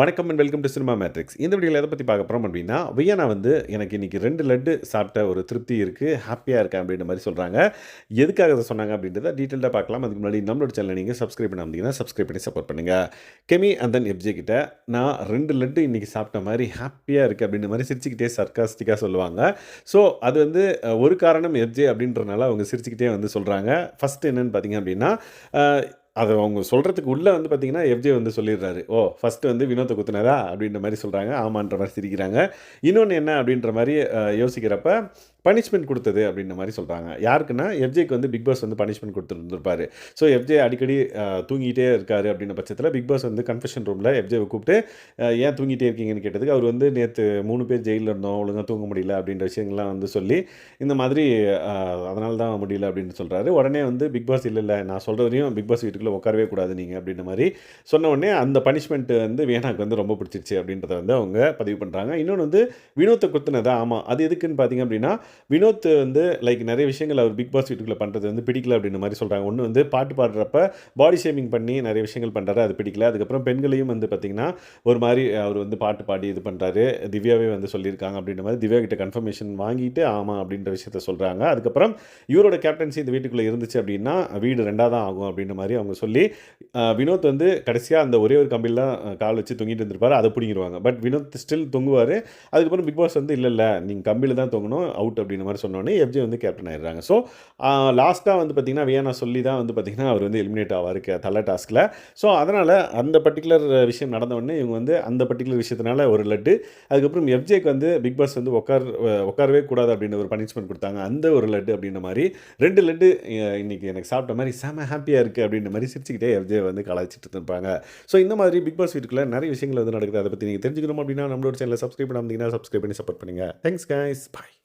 வணக்கம் and welcome to Cinema Matrix இந்த வீடியோவில் எதை பற்றி பார்க்க போகிறோம் அப்படின்னா வியனா வந்து எனக்கு இன்றைக்கி ரெண்டு லட்டு சாப்பிட்ட ஒரு திருப்தி இருக்குது ஹாப்பியாக இருக்கேன் அப்படின்ற மாதிரி சொல்கிறாங்க எதுக்காக அதை சொன்னாங்க அப்படின்றத டீட்டெயிலாக பார்க்கலாம். அதுக்கு முன்னாடி நம்மளோட சேனல் நீங்கள் சப்ஸ்கிரைப் பண்ணாமதிங்கன்னா சப்ஸ்கிரைப் பண்ணி சப்போர்ட் பண்ணுங்கள் கெமி அண்ட் தென் எப்ஜே கிட்ட நான் ரெண்டு லட்டு இன்றைக்கி சாப்பிட்ட மாதிரி ஹாப்பியாக இருக்குது அப்படின்ற மாதிரி சிரிச்சுக்கிட்டே சர்க்காஸ்டிக்காக சொல்லுவாங்க. ஸோ அது வந்து ஒரு காரணம் எப்ஜே அப்படின்றனால அவங்க சிரிச்சுக்கிட்டே வந்து சொல்கிறாங்க ஃபஸ்ட் என்னன்னு பார்த்தீங்க அப்படின்னா அது அவங்க சொல்கிறதுக்கு உள்ளே வந்து பார்த்தீங்கன்னா எஃப்ஜே வந்து சொல்லிடுறாரு. ஓ ஃபஸ்ட்டு வந்து வினோத்தை குத்துனதா? அப்படின்ற மாதிரி சொல்கிறாங்க ஆமான்ற மாதிரி சிரிக்கிறாங்க. இன்னொன்று என்ன அப்படின்ற மாதிரி யோசிக்கிறப்ப பனிஷ்மெண்ட் கொடுத்தது அப்படின்ற மாதிரி சொல்கிறாங்க யாருக்குன்னா எஃப்ஜேக்கு வந்து பிக் பாஸ் வந்து பனிஷ்மெண்ட் கொடுத்துருந்துருப்பாரு. ஸோ எஃப்ஜே அடிக்கடி தூங்கிட்டே இருக்காரு அப்படின்ற பட்சத்தில் பிக் பாஸ் வந்து கன்ஃபெஷன் ரூமில் எஃப்ஜேவை கூப்பிட்டு ஏன் தூங்கிட்டே இருக்கீங்கன்னு கேட்டதுக்கு அவர் வந்து நேற்று மூணு பேர் ஜெயிலில் இருந்தோம் ஒழுங்காக தூங்க முடியல அப்படின்ற விஷயங்கள்லாம் வந்து சொல்லி இந்த மாதிரி அதனால தான் முடியல அப்படின்னு சொல்கிறாரு உடனே வந்து பிக் பாஸ் இல்லை இல்லை நான் சொல்கிற வரையும் பிக் பாஸ் வீட்டுக்குள்ளே உட்காரவே கூடாது நீங்கள் அப்படின்ற மாதிரி சொன்ன உடனே அந்த பனிஷ்மெண்ட் வந்து வேணாக்கு வந்து ரொம்ப பிடிச்சிருச்சு அப்படின்றத வந்து அவங்க பதிவு பண்ணுறாங்க இன்னொன்று வந்து வினோத்தை குத்துனதா? ஆமாம் அது எதுக்குன்னு பார்த்தீங்க அப்படின்னா வினோத் வந்து லைக் நிறைய விஷயங்கள் அவர் பிக் பாஸ் வீட்டுக்குள்ளே பண்ணுறது வந்து பிடிக்கல அப்படின்ற மாதிரி சொல்கிறாங்க ஒன்று வந்து பாட்டு பாடுறப்ப பாடி ஷேமிங் பண்ணி நிறைய விஷயங்கள் பண்ணுறாரு அது பிடிக்கல. அதுக்கப்புறம் பெண்களையும் வந்து பார்த்திங்கன்னா ஒரு மாதிரி அவர் வந்து பாட்டு பாடி இது பண்ணுறாரு திவ்யாவே வந்து சொல்லியிருக்காங்க அப்படின்ற மாதிரி திவ்யா கிட்ட கன்ஃபர்மேஷன் வாங்கிட்டு ஆமாம் அப்படின்ற விஷயத்த சொல்கிறாங்க அதுக்கப்புறம் இவரோட கேப்டன்சி இந்த வீட்டுக்குள்ளே இருந்துச்சு அப்படின்னா வீடு ரெண்டாக தான் ஆகும் அப்படின்ற மாதிரி அவங்க சொல்லி வினோத் வந்து கடைசியாக அந்த ஒரே ஒரு கம்பியில் தான் கால் வச்சு தொங்கிட்டு இருந்திருப்பார். அதை பிடிங்கிருவாங்க பட் வினோத் ஸ்டில் தொங்குவார். அதுக்கப்புறம் பிக் பாஸ் வந்து இல்லை இல்லை நீங்கள் கம்பியில் தான் தொங்கணும் அவுட் அப்படின்ற மாதிரி சொன்னோடனே எஃப்ஜே வந்து கேப்டன் ஆயிடுறாங்க. ஸோ லாஸ்ட்டாக வந்து பார்த்திங்கன்னா வியானா சொல்லி தான் வந்து பார்த்திங்கன்னா அவர் வந்து எலிமினேட் ஆவார் தலை டாஸ்கில். ஸோ அதனால் அந்த பர்டிகுலர் விஷயம் நடந்தவொடனே இவங்க வந்து அந்த பர்டிகுலர் விஷயத்தினால ஒரு லட்டு. அதுக்கப்புறம் எஃப்ஜேக்கு வந்து பிக் பாஸ் வந்து உட்கார் உட்காரவே கூடாது அப்படின்ற ஒரு பனிஷ்மெண்ட் கொடுத்தாங்க. அந்த ஒரு லட்டு அப்படின்ற மாதிரி ரெண்டு லட்டு இன்றைக்கி எனக்கு சாப்பிட்ட மாதிரி செம ஹாப்பியாக இருக்குது அப்படின்ற மாதிரி சிரிச்சுக்கிட்டே எஃப்ஜே வந்து கலாய்ச்சிட்டு இருப்பாங்க ஸோ இந்த மாதிரி பிக் பாஸ் வீட்டுக்குள்ளே நிறைய விஷயங்கள் வந்து நடக்குது. அதை பற்றி நீங்கள் தெரிஞ்சுக்கணும் அப்படின்னா நம்மளோட சேனலை சப்ஸ்கிரைப் பண்ணாமல் சப்ஸ்கிரைப் பண்ணி சப்போர்ட் பண்ணுங்கள் தேங்க்ஸ் கைஸ் பாய்